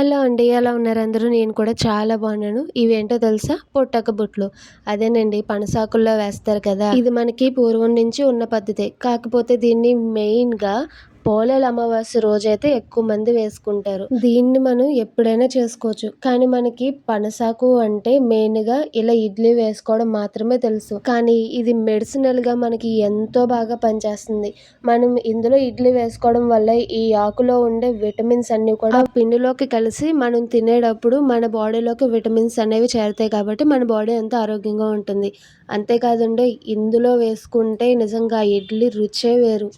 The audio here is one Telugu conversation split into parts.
హలో అండి ఎలా ఉన్నారు అందరూ? నేను కూడా చాలా బాగున్నాను. ఇవేంటో తెలుసా? పొట్టక బుట్లు అదేనండి పనసాకుల్లో వేస్తారు కదా. ఇది మనకి పూర్వం నుంచి ఉన్న పద్ధతి. కాకపోతే దీన్ని మెయిన్గా పోలేల అమావాస్య రోజైతే ఎక్కువ మంది వేసుకుంటారు. దీన్ని మనం ఎప్పుడైనా చేసుకోవచ్చు. కానీ మనకి పనసాకు అంటే మెయిన్గా ఇలా ఇడ్లీ వేసుకోవడం మాత్రమే తెలుసు. కానీ ఇది మెడిసినల్గా మనకి ఎంతో బాగా పనిచేస్తుంది. మనం ఇందులో ఇడ్లీ వేసుకోవడం వల్ల ఈ ఆకులో ఉండే విటమిన్స్ అన్ని కూడా పిండిలోకి కలిసి మనం తినేటప్పుడు మన బాడీలోకి విటమిన్స్ అనేవి చేరుతాయి కాబట్టి మన బాడీ ఎంతో ఆరోగ్యంగా ఉంటుంది. అంతేకాదండి ఇందులో వేసుకుంటే నిజంగా ఇడ్లీ రుచే వేరు.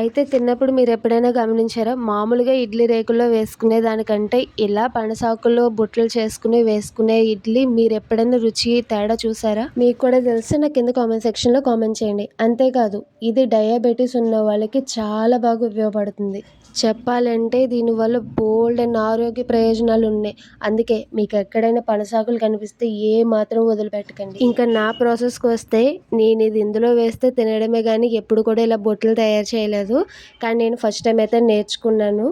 అయితే తిన్నప్పుడు మీరు ఎప్పుడైనా గమనించారా? మామూలుగా ఇడ్లీ రేకుల్లో వేసుకునే దానికంటే ఇలా పనసాకుల్లో బుట్టలు చేసుకుని వేసుకునే ఇడ్లీ మీరు ఎప్పుడైనా రుచి తేడా చూసారా? మీకు కూడా తెలిస్తే నాకు కింద కామెంట్ సెక్షన్లో కామెంట్ చేయండి. అంతేకాదు ఇది డయాబెటీస్ ఉన్న వాళ్ళకి చాలా బాగా ఉపయోగపడుతుంది. చెప్పాలంటే దీనివల్ల బోల్డ్ అండ్ ఆరోగ్య ప్రయోజనాలు ఉన్నాయి. అందుకే మీకు ఎక్కడైనా పనసాకులు కనిపిస్తే ఏ మాత్రం వదిలిపెట్టకండి. ఇంకా నా ప్రాసెస్కి వస్తే నేను ఇది ఇందులో వేస్తే తినడమే కానీ ఎప్పుడు కూడా ఇలా బొట్టలు తయారు చేయలేదు. కానీ నేను ఫస్ట్ టైం అయితే నేర్చుకున్నాను.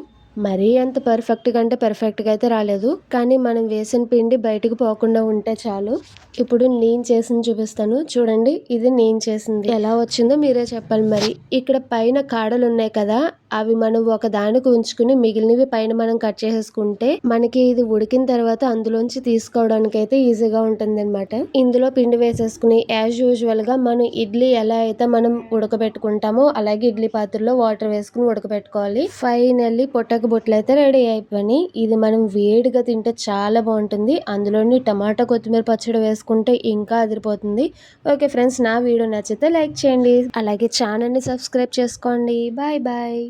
మరీ అంత పర్ఫెక్ట్గా అంటే పర్ఫెక్ట్గా అయితే రాలేదు. కానీ మనం వేసిన పిండి బయటకు పోకుండా ఉంటే చాలు. ఇప్పుడు నేను చేసింది చూపిస్తాను. చూడండి ఇది నేను చేసింది. ఎలా వచ్చిందో మీరే చెప్పాలి మరి. ఇక్కడ పైన కాడలు ఉన్నాయి కదా అవి మనం ఒక దానికి ఉంచుకుని మిగిలినవి పైన మనం కట్ చేసేసుకుంటే మనకి ఇది ఉడికిన తర్వాత అందులోంచి తీసుకోవడానికి అయితే ఈజీగా ఉంటుంది అనమాట ఇందులో పిండి వేసేసుకుని యాజ్ యూజువల్గా మనం ఇడ్లీ ఎలా అయితే మనం ఉడకబెట్టుకుంటామో అలాగే ఇడ్లీ పాత్రలో వాటర్ వేసుకుని ఉడకబెట్టుకోవాలి. ఫైనల్లీ పొట్టక బొట్లు అయితే రెడీ అయిపోయి ఇది మనం వేడిగా తింటే చాలా బాగుంటుంది. అందులోని టమాటా కొత్తిమీర పచ్చడి వేసుకుంటే ఇంకా అదిరిపోతుంది. ఓకే ఫ్రెండ్స్ నా వీడియో నచ్చితే లైక్ చేయండి. అలాగే ఛానల్ని సబ్స్క్రైబ్ చేసుకోండి. Bye bye